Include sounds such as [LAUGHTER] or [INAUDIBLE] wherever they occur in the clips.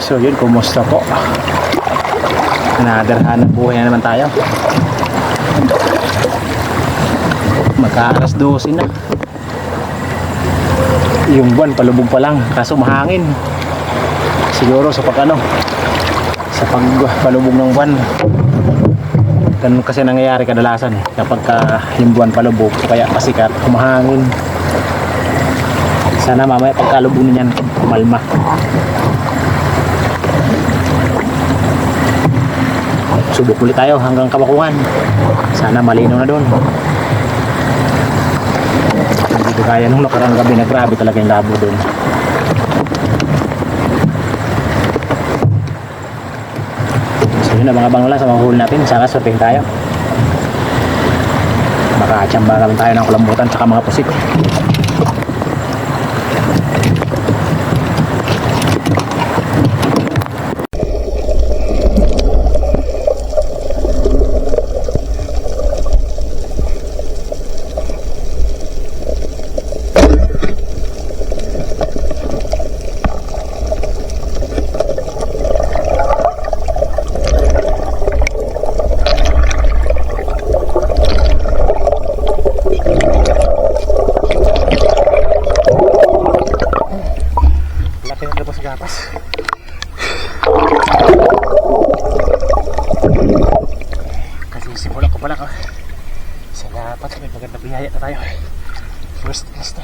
So yun, kumusta po? Another hanap buhay na naman tayo. Magka-alas 12 na. Yung buwan, palubog pa lang. Kaso mahangin. Siguro sa pag ano, sa pag palubog ng buwan. Ganun kasi nangyayari kadalasan eh. Kapag ka yung buwan palubog, kaya pasikat, humahangin. Sana mamaya pagkalubog niyan, kumalma. Subok ulit tayo hanggang kabakungan. Sana malinaw na doon. Hindi ko kaya nung nakarang gabi na grabe talaga yung labo doon. So yun, abang-abang lang sa mga huli natin. Sana surfing tayo. Makachamba naman tayo ng kulambutan tsaka mga pusit. Laki ng labas gapas. Kasi simula ko pala ko. Salamat may maganda biyaya na tayo. First class to.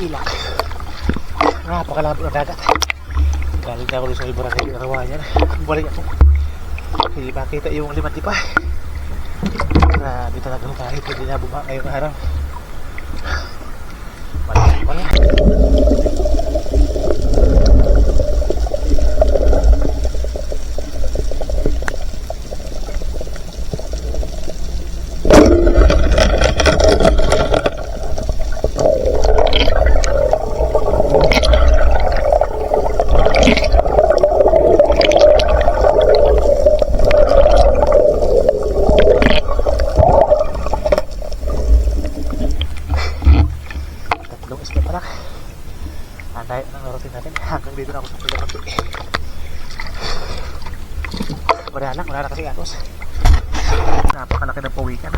Ilak. Napakalabo ng dagat. Galing na ako doon sa Ibarangay ng Rawayan. Balik ako. Hindi makita yung limat di pa. Grabe talagang kahit hindi na buma ngayong araw. Malaki pala. Tatlong isla pa lang. Anday ng narating natin. Hanggang dito na ako sa pilang ng tuloy. Wala lang, wala na kasi atos. Napakalaki ng pawikan.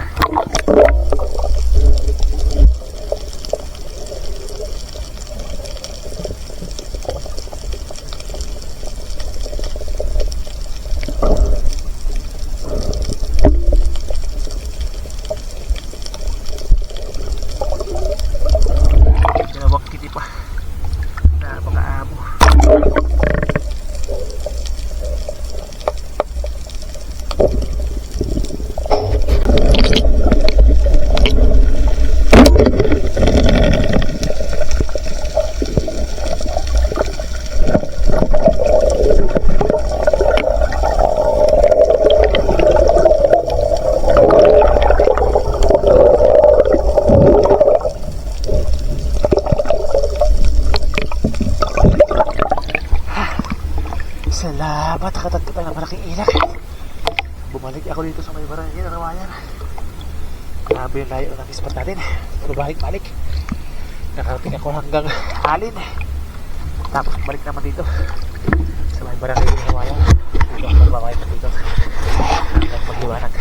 Dalawang kiti pa. Napakaamo. Salamat, nakatagpo tayo ng malaking ilak. Bumalik ako dito sa may barangay ng Rawayan. Grabe yung layo ng spot natin. Bumalik-balik. Nakarating ako hanggang Alin. Tapos balik naman dito sa may barangay ng Rawayan. Dito ako magbabay pa dito. Hanggang magliwanag.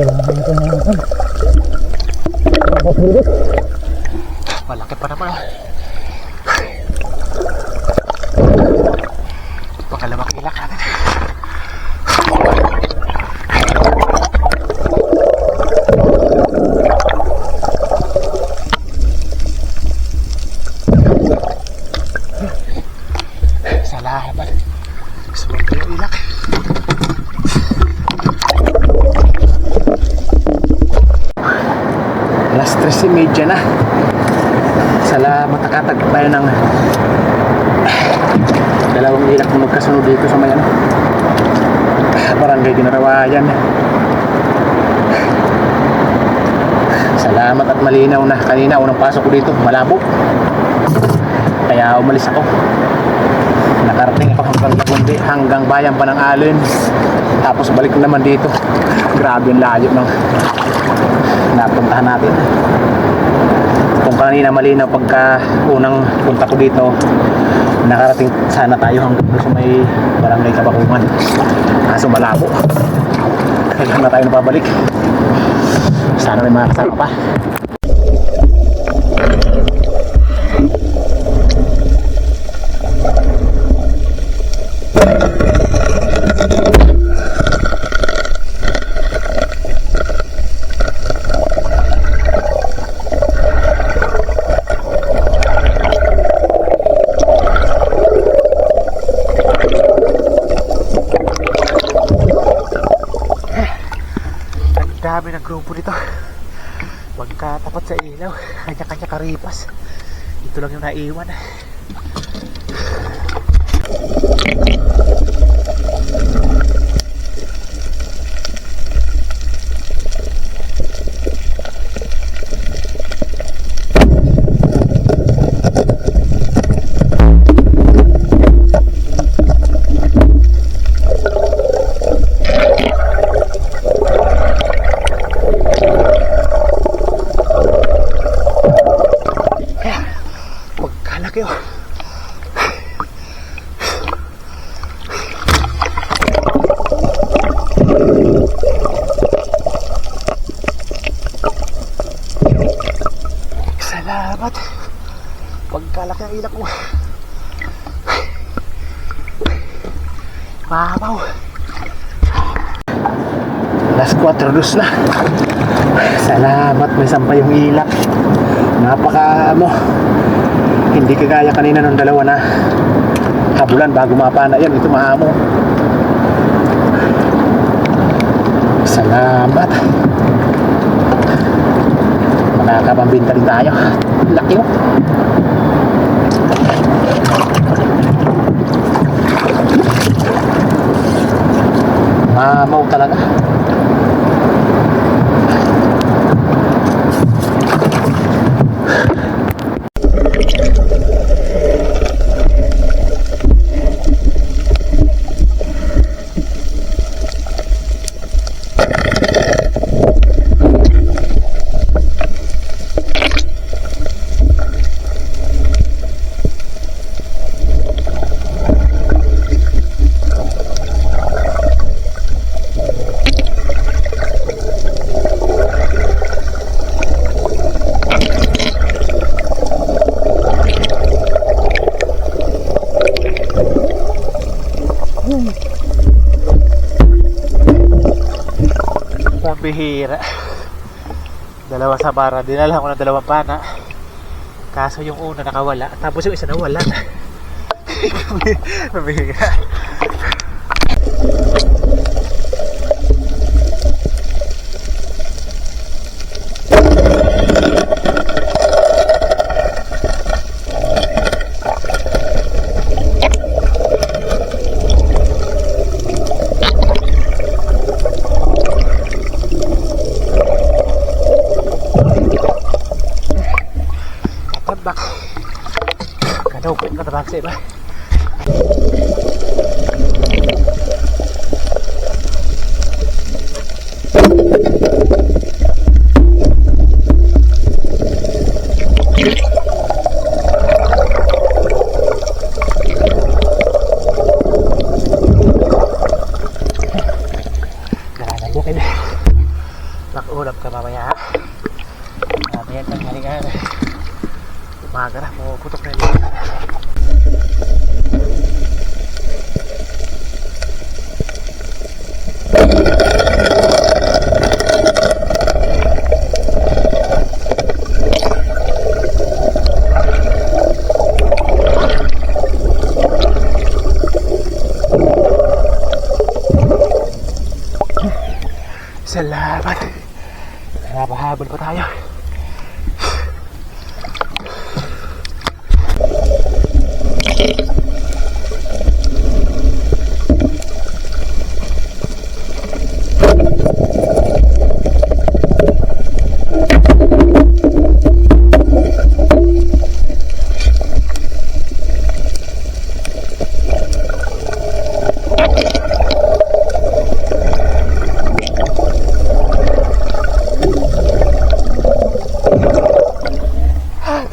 Kailangan natin ng ano. Mapapulot. Malaki pa naman. ah. Pangalawang ilak natin. 3.30 na. Salamat nakatagpo tayo ng dalawang ilak na magkasunod dito sa may ano, barangay Ginarawayan. Salamat at malinaw na. Kanina unang pasok ko dito, malabo. Kaya umalis ako. Nakarating ako hanggang Lagundi, hanggang bayan pa ng Alin. Tapos balik naman dito. Grabe yung layo ng napuntahan natin. Kung kanina malinaw pagka unang punta ko dito, nakarating sana tayo hanggang sa may barangay Kabakungan. Kaso malabo. Kailangan na tayo napabalik. Sana may mga kasama pa. Grupo dito. Magkatapat sa ilaw. Kanya-kanya karipas. Ito lang yung naiwan. Pagkalaki oh. Salamat. Ang ilak mo. Mabaw. Last quarter dos na. Salamat, may sampay yung ilak. Napaka mo. Hindi kagaya kanina nung dalawa na habulan bago mapana yan. Ito maamo. Salamat. Makakapambinta rin tayo. Laki oh. Mamaw talaga. Pambihira. Dalawa sa bara. Dinala ko ng dalawang pana. Kaso yung una nakawala. Tapos yung isa nawala. [LAUGHS] Pambihira. Tabak. Kadaw po katabak sa iba. Dalanan bukid. Makuulap ka mamaya. Mamaya kang halingan. Umaga na, makukutok na yun. Salamat. Napahabol pa tayo.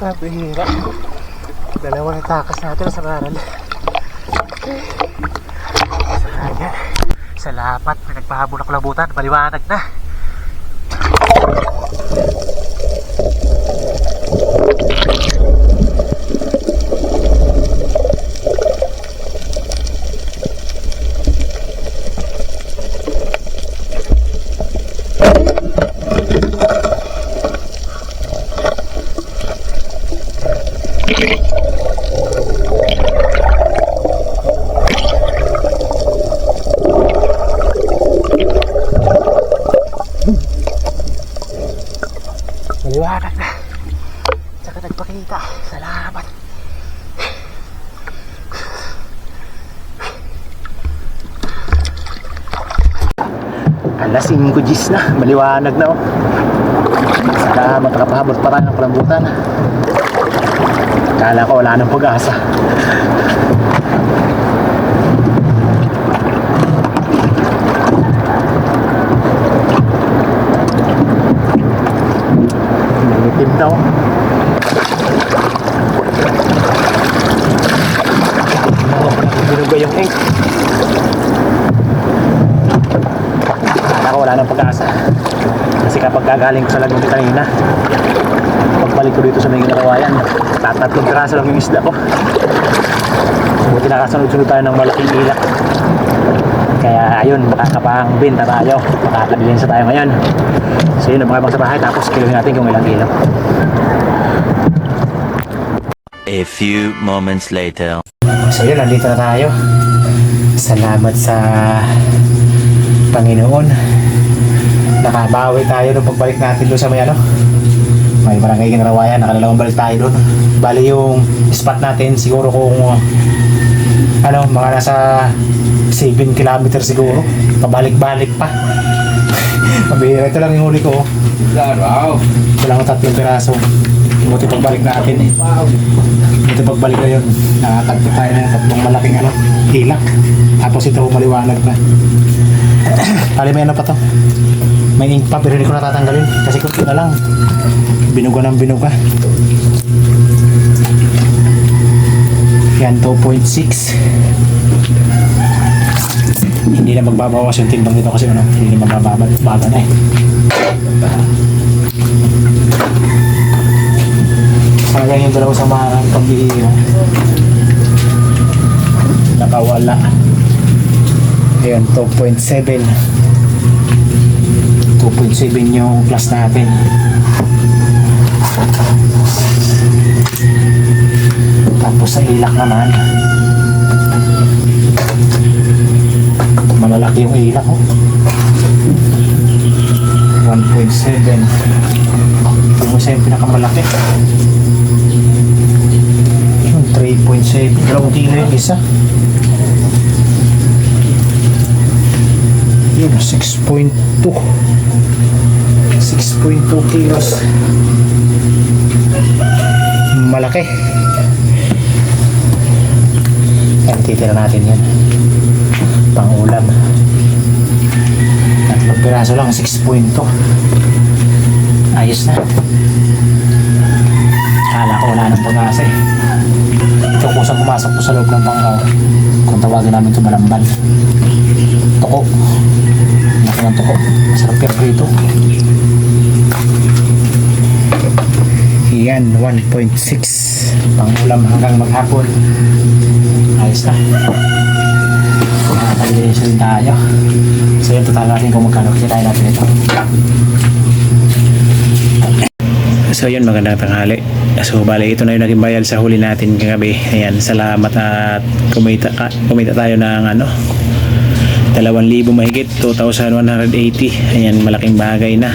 Pabihira. Dalawa na takas natin sa maral. Ayan. Salamat. May nagpahabol ako labutan. Maliwanag na. Maliwanag na. Tsaka nagpakita. Salamat. Alas 5 gis na, maliwanag na oh. Saka magkakapahabot pa tayo ng kalambutan. Kala ko wala nang pag-asa. Nangitim na oh. Binuga yung ink. Akala ko wala nang pag-asa. Kasi kapag gagaling ko sa Laguna kanina, pagbalik ko dito sa may ginagawayan, tatatlong piraso lang yung isda ko. Buti nakasunod-sunod tayo ng malaking ilak. Kaya ayun, makakapang binta tayo. Makakabilin sa tayo ngayon. So yun, mga sa bahay, tapos kilohin natin kung ilang kilo. A few moments later. So yun, nandito na tayo. Salamat sa Panginoon. Nakabawi tayo nung pagbalik natin doon sa may ano. May barangay Kinarawayan, nakalawang balik tayo doon. Bali yung spot natin siguro kung ano, mga nasa 7 kilometer siguro. Pabalik-balik pa. [LAUGHS] Mabihira. Ito lang yung huli ko. Wow. Ito lang ang tatlong piraso. Buti pagbalik natin eh. Buti pagbalik na yun. Nakakagpo tayo ng tatlong malaking ano, hilak. Tapos ito maliwanag na. [CLEARS THROAT] Kali may ano pa to. May ink pa pero hindi ko natatanggalin. Kasi kunti na lang. Binuga ng binuga. Yan, 2.6. Hindi na magbabawas yung timbang dito kasi ano, hindi na magbababad. Baga na eh. Talagang yung dalawa sa mga pagbihira. Nakawala. Ayun, 2.7. 2.7 yung plus natin. Tapos sa ilak naman. Malalaki yung ilak oh. 1.7. Yung isa yung pinakamalaki. Yung 3.7. Dalawang kilo yung isa. Yun, 6.2. 6.2 kilos. Malaki. Yan, titira natin yan. Pang ulam. Tatlong piraso lang, 6.2. Ayos na. Kala ko wala nang pag-asa eh. Ito kusang pumasok ko sa loob ng bangkaw. Kung tawagin namin ito malamban. Toko. Laki ng toko. Masarap yung prito. Yan, 1.6. Pang ulam hanggang maghapon. Ayos na. Nakakalinis rin tayo. So yun, total natin kung magkano kasi tayo natin ito. So yun, magandang tanghali. So bali, ito na yung naging bayad sa huli natin kagabi. Ayan, salamat at kumita, ka, kumita tayo ng ano, 2,000 mahigit, 2,180. Ayan, malaking bagay na.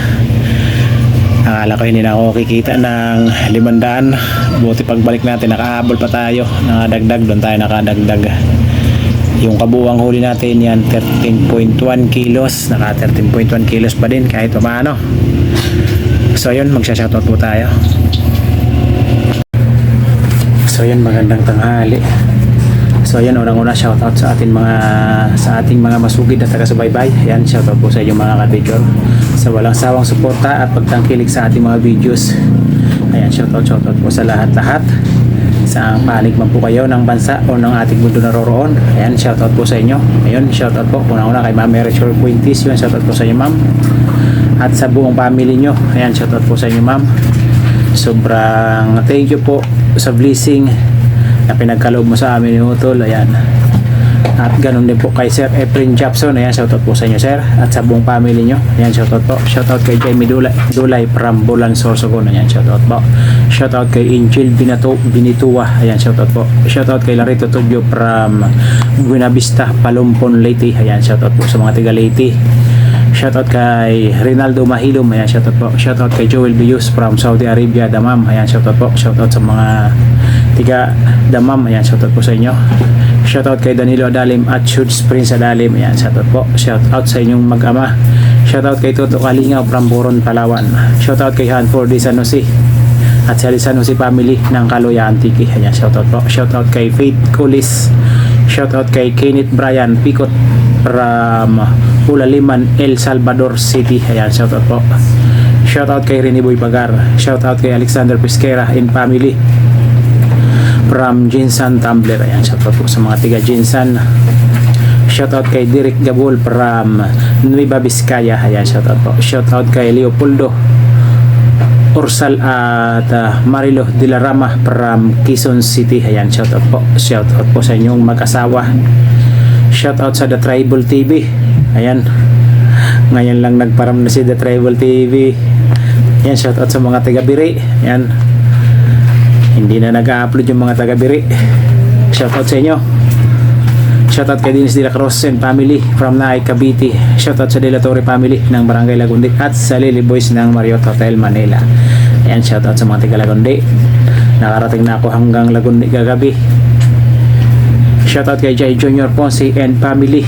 Akala ko hindi na ako kikita ng 500. Buti pagbalik natin, nakahabol pa tayo. Nakadagdag, doon tayo nakadagdag. Yung kabuwang huli natin yan, 13.1 kilos. Naka 13.1 kilos pa din kahit pa paano. So yun, magsha-shoutout po tayo. So yun, magandang tanghali. So ayan, unang-una shoutout sa ating mga sa ating mga masugid na taga-subaybay. Ayan, shoutout po sa inyong mga ka-picture sa walang sawang suporta at pagtangkilik sa ating mga videos. Ayan, shoutout, shoutout po sa lahat-lahat. Sa panig man po kayo ng bansa o ng ating mundo naroroon. Ayan, shoutout po sa inyo. Ayun, shoutout po. Una-una kay Ma'am Erichor Quintis. Yun, shoutout po sa inyo, Ma'am. At sa buong family nyo. Ayan, shoutout po sa inyo, Ma'am. Sobrang thank you po sa blessing na pinagkaloob mo sa amin ni Utol. Ayan. At ganun din po kay Sir Efren Japson. Ayan, shoutout po sa inyo, Sir. At sa buong family nyo. Ayan, shoutout po. Shoutout kay Jamie Dulay, Dulay from Bulan Sorsogon. Ayan, shoutout po. Shoutout kay Angel Binato, Binitua. Ayan, shoutout po. Shoutout kay Larito Tugyo from Buenavista, Palumpon, Leyte. Ayan, shoutout po sa mga tiga Leyte. Shoutout kay Rinaldo Mahilom. Ayan, shoutout po. Shoutout kay Joel Bius from Saudi Arabia, Damam. Ayan, shoutout po. Shoutout sa mga tiga Damam. Ayan, shoutout po sa inyo. Shoutout kay Danilo Adalim at Shoots Prince Adalim. Ayan, shoutout po. Shoutout sa inyong mag-ama. Shoutout kay Toto Kalingaw from Boron, Palawan. Shoutout kay Hanford de San Jose at sa San Jose family ng Kaloya Antique. Ayan, shoutout po. Shoutout kay Faith Colis. Shoutout kay Kenneth Bryan Picot from Ulaliman, El Salvador City. Ayan, shoutout po. Shoutout kay Rene Boy Pagar. Shoutout kay Alexander Pesquera and family from Jinsan Tumblr. Ayan, shoutout po sa mga tiga Jinsan. Shoutout kay Derek Gabol from Nueva Vizcaya. Ayan, shoutout po. Shoutout kay Leopoldo Orsal at uh, Marilo de from Quezon City. Ayan, shoutout po. Shoutout po sa inyong mag-asawa. Shoutout sa The Tribal TV. Ayan. Ngayon lang nagparam na si The Tribal TV. Ayan, shoutout sa mga taga-biri. Ayan. Hindi na nag-upload yung mga taga-biri. Shoutout sa inyo. Shoutout kay Dennis De La Cruz and family from Naay Cavite. Shoutout sa De La Torre family ng Barangay Lagundi at sa Lily Boys ng Marriott Hotel Manila. Ayan, shoutout sa mga taga Lagundi. Nakarating na ako hanggang Lagundi kagabi. Shoutout kay Jai Junior Ponce and family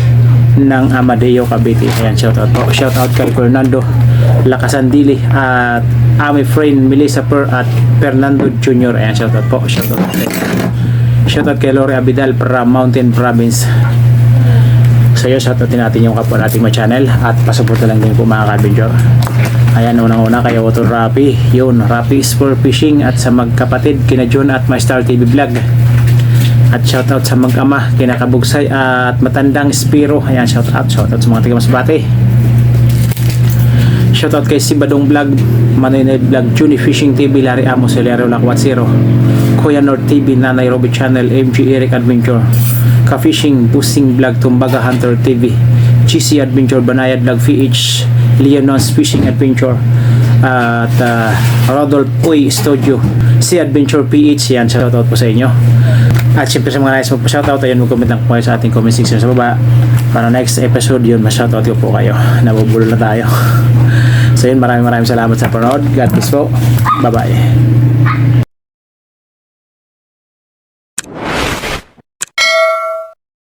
ng Amadeo Cavite. Ayan, shoutout po. Shoutout kay Fernando Lacasandili at Ami friend Melissa Per at Fernando Junior. Ayan, shoutout po. Shoutout kay Shoutout kay Lori Abidal from Mountain Province. So yun, shoutout din natin yung kapwa nating mga channel at pasuporta lang din po mga kabinjor. Ayan, unang-una kay Otto Rapi. Yun, Rapi Sport Fishing at sa magkapatid kina June at My Star TV Vlog. At shoutout sa mag-ama, kina Kabugsay at matandang Spiro. Ayan, shoutout, shoutout sa mga taga Masbate. Shoutout kay Sibadong Vlog, Manoy Vlog, Juni Fishing TV, Larry Amos, Hilario Lakwat Kuya North TV, Nanay Robby Channel, MG Eric Adventure, Ka-Fishing, Busing Vlog, Tumbaga Hunter TV, GC Adventure, Banayad Vlog, VH, Leonons Fishing Adventure, at uh, Rodolph Uy Studio, si Adventure PH, yan, shoutout po sa inyo. At syempre sa mga nais magpa-shoutout, ayun, mag-comment lang po kayo sa ating comment section sa baba. Para next episode yun, ma-shoutout ko po kayo. Nabubulo na tayo. So yun, maraming maraming salamat sa panood. God bless po. Bye-bye.